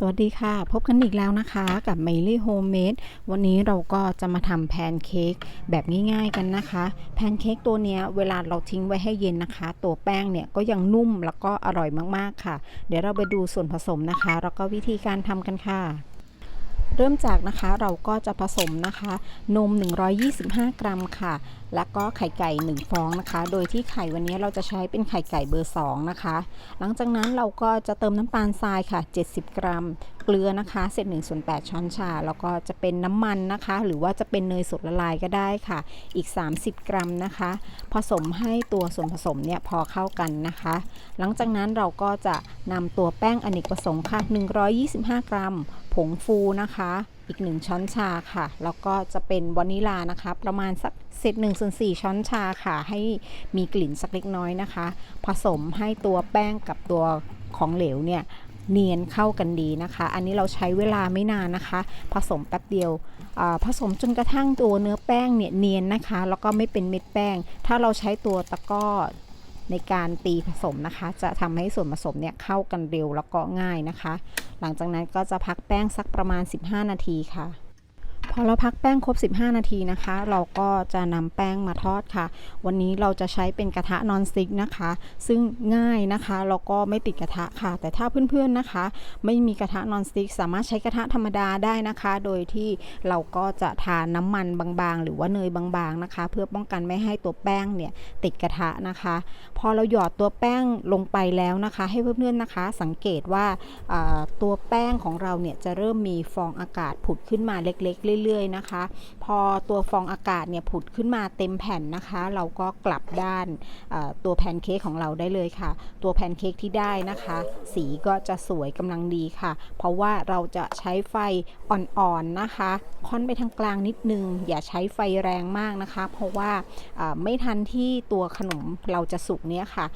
สวัสดีค่ะ พบกันอีกแล้วนะคะ กับ m มลี่โฮมเมดวันนี้เราก็จะมาทำแพนเค้กแบบง่ายๆกันนะคะ แพนเค้กตัวนี้เวลาเราทิ้งไว้ให้เย็นนะคะ ตัวแป้งเนี่ยก็ยังนุ่มแล้วก็อร่อยมากๆค่ะ เดี๋ยวเราไปดูส่วนผสมนะคะ แล้วก็วิธีการทำกันค่ะ เริ่มจากนะคะเราก็จะผสมนะคะ นม 125 กรัมค่ะ แล้วก็ไข่ไก่ 1 ฟองนะคะ โดยที่ไข่วันนี้เราจะใช้เป็นไข่ไก่เบอร์ 2 นะคะ หลังจากนั้นเราก็จะเติมน้ำตาลทรายค่ะ 70 กรัม เกลือนะคะเศษ1ส่วน8ช้อนชา แล้วก็จะเป็นน้ำมันนะคะ หรือว่าจะเป็นเนยสดละลายก็ได้ค่ะ อีก 30 กรัมนะคะ ผสมให้ตัวส่วนผสมเนี่ยพอเข้ากันนะคะ หลังจากนั้นเราก็จะนำตัวแป้งอเนกประสงค์ค่ะ 125 กรัม ผงฟูนะคะอีก 1 ช้อนชาค่ะ แล้วก็จะเป็นวานิลานะคะ ประมาณสักเศษ1ส่วน4ช้อนชาค่ะ ให้มีกลิ่นสักเล็กน้อยนะคะ ผสมให้ตัวแป้งกับตัวของเหลวเนี่ย เนียนเข้ากันดีนะคะ อันนี้เราใช้เวลาไม่นานนะคะ ผสมแป๊บเดียวผสมจนกระทั่งตัวเนื้อแป้งเนี่ยเนียนนะคะ แล้วก็ไม่เป็นเม็ดแป้ง ถ้าเราใช้ตัวตะก้อในการตีผสมนะคะ จะทำให้ส่วนผสมเนี่ยเข้ากันเร็วแล้วก็ง่ายนะคะ หลังจากนั้นก็จะพักแป้งสักประมาณ 15 นาทีค่ะ อเราพักแป้งครบ 15 นาทีนะคะ เราก็จะนำแป้งมาทอดค่ะ วันนี้เราจะใช้เป็นกระทะนอนสติกนะคะ ซึ่งง่ายนะคะแล้วก็ไม่ติดกระทะค่ะ แต่ถ้าเพื่อนๆนะคะ ไม่มีกระทะนอนสติกสามารถใช้กระทะธรรมดาได้นะคะ โดยที่เราก็จะทาน้ำมันบางๆ หรือว่าเนยบางๆนะคะ เพื่อป้องกันไม่ให้ตัวแป้งเนี่ยติดกระทะนะคะ พอเราหยอดตัวแป้งลงไปแล้วนะคะ ให้เพื่อนๆนะคะ สังเกตว่าอ่าตัวแป้งของเราเนี่ยจะเริ่มมีฟองอากาศผุดขึ้นมาเล็กๆเรื่อยๆนะคะ พอตัวฟองอากาศเนี่ยผุดขึ้นมาเต็มแผ่นนะคะ เราก็กลับด้านตัวแพนเค้กของเราได้เลยค่ะ ตัวแพนเค้กที่ได้นะคะ สีก็จะสวยกำลังดีค่ะ เพราะว่าเราจะใช้ไฟอ่อนๆนะคะ ค่อนไปทางกลางนิดนึง อย่าใช้ไฟแรงมากนะคะ เพราะว่าไม่ทันที่ตัวขนมเราจะสุกเนี่ยค่ะ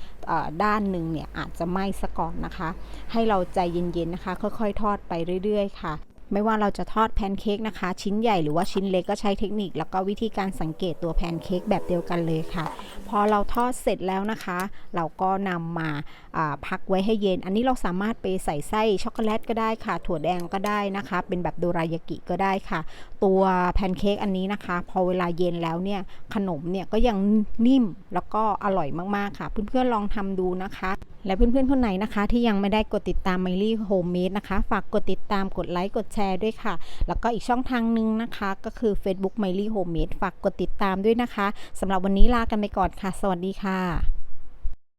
ด้านหนึ่งเนี่ยอาจจะไหม้ซะก่อนนะคะ ให้เราใจเย็นๆนะคะ ค่อยๆ ทอดไปเรื่อยๆค่ะ ไม่ว่าเราจะทอดแพนเค้กนะคะ ชิ้นใหญ่หรือว่าชิ้นเล็กก็ใช้เทคนิค แล้วก็วิธีการสังเกตตัวแพนเค้กแบบเดียวกันเลยค่ะ พอเราทอดเสร็จแล้วนะคะ เราก็นำมาอ่าพักไว้ให้เย็น อันนี้เราสามารถไปใส่ไส้ช็อกโกแลตก็ได้ค่ะ ถั่วแดงก็ได้นะคะ เป็นแบบโดรายากิก็ได้ค่ะ ตัวแพนเค้กอันนี้นะคะ พอเวลาเย็นแล้วเนี่ยขนมเนี่ยก็ยังนิ่มแล้วก็อร่อยมากๆค่ะ เพื่อนๆลองทำดูนะคะ และเพื่อนๆคนไหนนะคะ ที่ยังไม่ได้กดติดตาม m i l y Homemade นะคะ ฝากกดติดตามกดไลค์กดแชร์ด้วยค่ะ แล้วก็อีกช่องทางหนึ่งนะคะ ก็คือ Facebook m i l y Homemade ฝากกดติดตามด้วยนะคะสำหรับวันนี้ลากันไปก่อนค่ะ สวัสดีค่ะ